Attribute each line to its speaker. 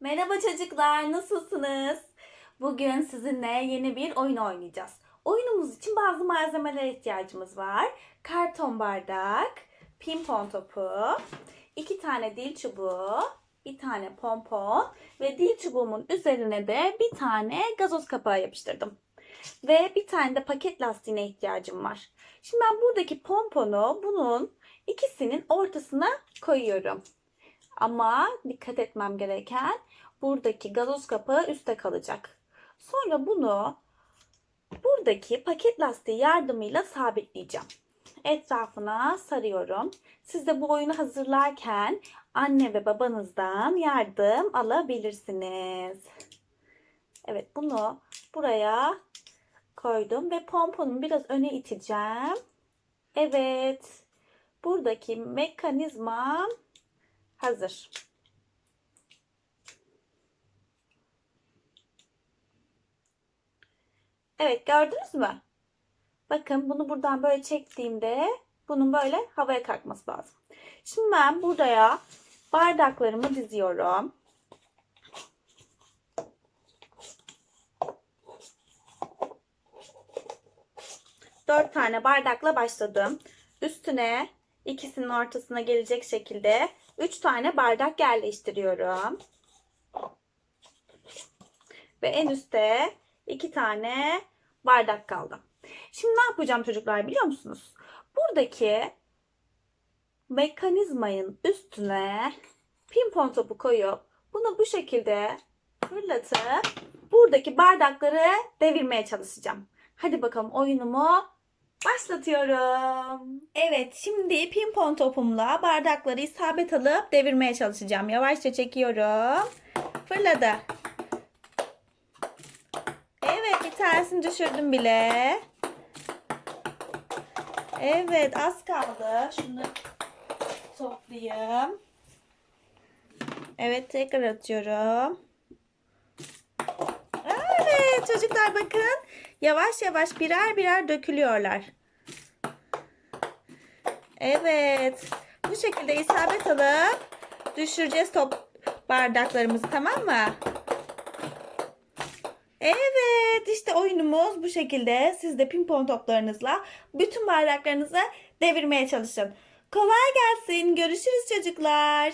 Speaker 1: Merhaba çocuklar, nasılsınız? Bugün sizinle yeni bir oyun oynayacağız. Oyunumuz için bazı malzemelere ihtiyacımız var. Karton bardak, pimpon topu, iki tane dil çubuğu, bir tane pompon ve dil çubuğumun üzerine de bir tane gazoz kapağı yapıştırdım. Ve bir tane de paket lastiğine ihtiyacım var. Şimdi ben buradaki pomponu bunun ikisinin ortasına koyuyorum. Ama dikkat etmem gereken buradaki gazoz kapağı üstte kalacak. Sonra bunu buradaki paket lastiği yardımıyla sabitleyeceğim. Etrafına sarıyorum. Siz de bu oyunu hazırlarken anne ve babanızdan yardım alabilirsiniz. Evet bunu buraya koydum ve pomponumu biraz öne iteceğim. Evet. Buradaki mekanizmam hazır. Evet gördünüz mü? Bakın bunu buradan böyle çektiğimde bunun böyle havaya kalkması lazım. Şimdi ben buraya bardaklarımı diziyorum. Dört tane bardakla başladım. Üstüne ikisinin ortasına gelecek şekilde üç tane bardak yerleştiriyorum. Ve en üstte iki tane bardak kaldı. Şimdi ne yapacağım çocuklar biliyor musunuz? Buradaki mekanizmayın üstüne pimpon topu koyup bunu bu şekilde fırlatıp buradaki bardakları devirmeye çalışacağım. Hadi bakalım oyunumu başlatıyorum. Evet şimdi pimpon topumla bardakları isabet alıp devirmeye çalışacağım. Yavaşça çekiyorum. Fırladı. Evet bir tanesini düşürdüm bile. Evet az kaldı. Şunu toplayayım. Evet tekrar atıyorum. Çocuklar bakın. Yavaş yavaş birer birer dökülüyorlar. Evet. Bu şekilde isabet alıp düşüreceğiz top bardaklarımızı tamam mı? Evet işte oyunumuz bu şekilde. Siz de pimpon toplarınızla bütün bardaklarınızı devirmeye çalışın. Kolay gelsin. Görüşürüz çocuklar.